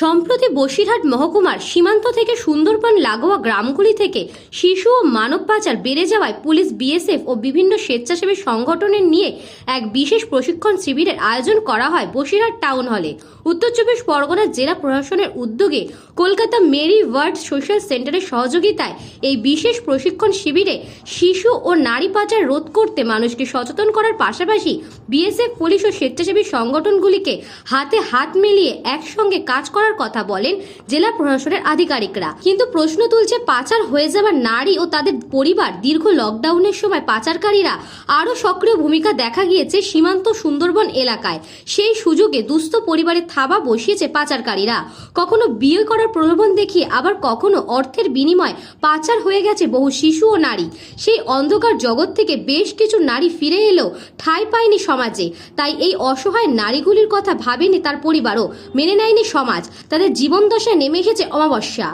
সম্প্রতি বসিরহাট মহকুমার সীমান্ত থেকে সুন্দরবন লাগোয়া গ্রামগুলি থেকে শিশু ও মানব পাচার বেড়ে যাওয়ায় পুলিশ, বিএসএফ ও বিভিন্ন স্বেচ্ছাসেবী সংগঠনের নিয়ে এক বিশেষ প্রশিক্ষণ শিবিরের আয়োজন করা হয় বসিরহাট টাউন হলে। উত্তর চব্বিশ পরগনা জেলা প্রশাসনের উদ্যোগে কলকাতা মেরি ওয়ার্ড সোশ্যাল সেন্টারের সহযোগিতায় এই বিশেষ প্রশিক্ষণ শিবিরে শিশু ও নারী পাচার রোধ করতে মানুষকে সচেতন করার পাশাপাশি বিএসএফ, পুলিশ ও স্বেচ্ছাসেবী সংগঠনগুলিকে হাতে হাত মিলিয়ে একসঙ্গে কাজ করার কথা বলেন জেলা প্রশাসনের আধিকারিকরা। কিন্তু প্রশ্ন তুলছে পাচার হয়ে যাওয়া নারী ও তাদের পরিবার দীর্ঘ লকডাউনের সময় পাচারকারীরা আরও সক্রিয় ভূমিকা দেখা গিয়েছে সীমান্ত সুন্দরবন এলাকায়। সেই সুযোগে দুস্থ পরিবারে থাবা বসিয়েছে পাচারকারীরা। কখনো বিয়ে করার প্রলোভন দেখিয়ে আবার কখনো অর্থের বিনিময় পাচার হয়ে গেছে বহু শিশু ও নারী। সেই অন্ধকার জগৎ থেকে বেশ কিছু নারী ফিরে এলেও ঠাঁই পায়নি সমাজে। তাই এই অসহায় নারীগুলির কথা ভাবেনি তার পরিবারও, মেনে নেয়নি সমাজ। তাদের জীবন দশায় নেমে এসেছে অমাবস্যা।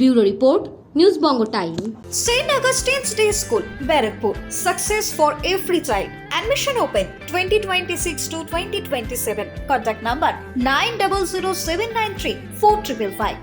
Bureau report news Banga time Saint Augustine's day school Barrackpore success for every child admission open twenty twenty six to twenty twenty seven contact number nine double zero seven nine three four triple five